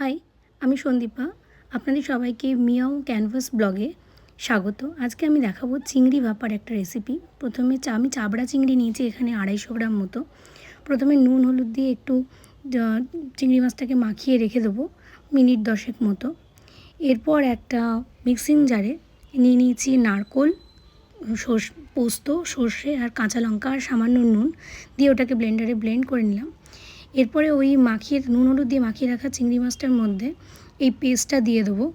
High, আমি সন্দীপা। আপনাদের সবাইকে মিয়াও ক্যানভাস ব্লগে স্বাগত। আজকে আমি দেখাবো চিংড়ি ভাপার একটা রেসিপি প্রথমে চা, আমি চাবড়া চিংড়ি নিয়েছি এখানে আড়াইশো গ্রাম মতো। প্রথমে নুন, হলুদ দিয়ে একটু চিংড়ি মাছটাকে মাখিয়ে রেখে দেবো মিনিট দশেক মতো। এরপর একটা মিক্সিং জারে নিয়ে নিয়েছি নারকোল পোস্ত, সর্ষে আর কাঁচা লঙ্কা আর সামান্য নুন দিয়ে ওটাকে ব্লেন্ডারে ব্লেন্ড করে নিলাম। এরপরে ওই মাখিয়ে নুন হলুদ দিয়ে মাখিয়ে রাখা চিংড়ি মাছটার মধ্যে এই পেস্টটা দিয়ে দেবো।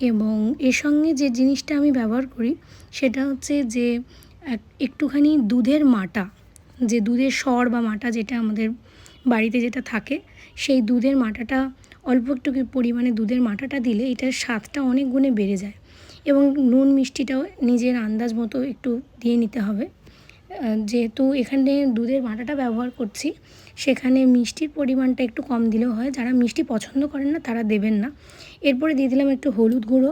এবং এর সঙ্গে যে জিনিসটা আমি ব্যবহার করি, সেটা হচ্ছে যে এক- একটুখানি দুধের মাটা, যে দুধের সর বা মাটা যেটা আমাদের বাড়িতে যেটা থাকে, সেই দুধের মাটাটা, অল্প একটু পরিমাণে দুধের মাটাটা দিলে এটার স্বাদটা অনেক গুণে বেড়ে যায়। এবং নুন মিষ্টিটাও নিজের আন্দাজ মতো একটু দিয়ে নিতে হবে। যেহেতু এখানে দুধের বাটাটা ব্যবহার করছি, সেখানে মিষ্টির পরিমাণটা একটু কম দিলেও হয়। যারা মিষ্টি পছন্দ করেন না, তারা দেবেন না। এরপরে দিয়ে দিলাম একটু হলুদ গুঁড়ো,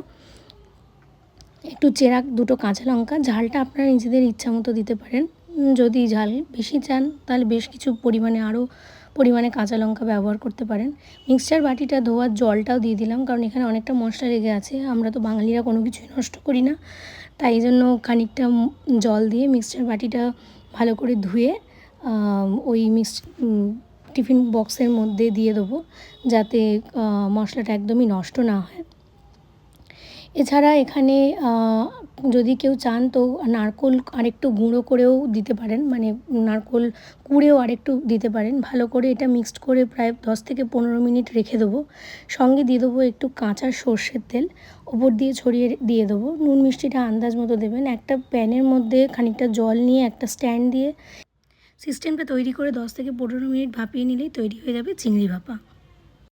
একটু চেরাক দুটো কাঁচা লঙ্কা। ঝালটা আপনারা নিজেদের ইচ্ছা মতো দিতে পারেন। যদি ঝাল বেশি চান, তাহলে বেশ কিছু পরিমাণে আরও পরিমাণে কাঁচা লঙ্কা ব্যবহার করতে পারেন। মিক্সচার বাটিটা ধোয়ার জলটাও দিয়ে দিলাম, কারণ এখানে অনেকটা মশলা লেগে আছে। আমরা তো বাঙালিরা কোনো কিছুই নষ্ট করি না। তাই জন্য খানিকটা জল দিয়ে মিক্সচার বাটিটা ভালো করে ধুয়ে ওই মিক্স টিফিন বক্সের মধ্যে দিয়ে দেবো, যাতে মশলাটা একদমই নষ্ট না হয়। এছাড়া এখানে যদি কেউ চান তো নারকোল আরেকটু গুঁড়ো করেও দিতে পারেন মানে নারকোল কুড়েও আরেকটু দিতে পারেন। ভালো করে এটা মিক্সড করে প্রায় দশ থেকে পনেরো মিনিট রেখে দেবো। সঙ্গে দিয়ে দেবো একটু কাঁচা সর্ষের তেল, ওপর দিয়ে ছড়িয়ে দিয়ে দেবো। নুন মিষ্টিটা আন্দাজ মতো দেবেন। একটা প্যানের মধ্যে খানিকটা জল নিয়ে একটা স্ট্যান্ড দিয়ে সিস্টেমটা তৈরি করে দশ থেকে পনেরো মিনিট ভাপিয়ে নিলেই তৈরি হয়ে যাবে চিংড়ি ভাপা।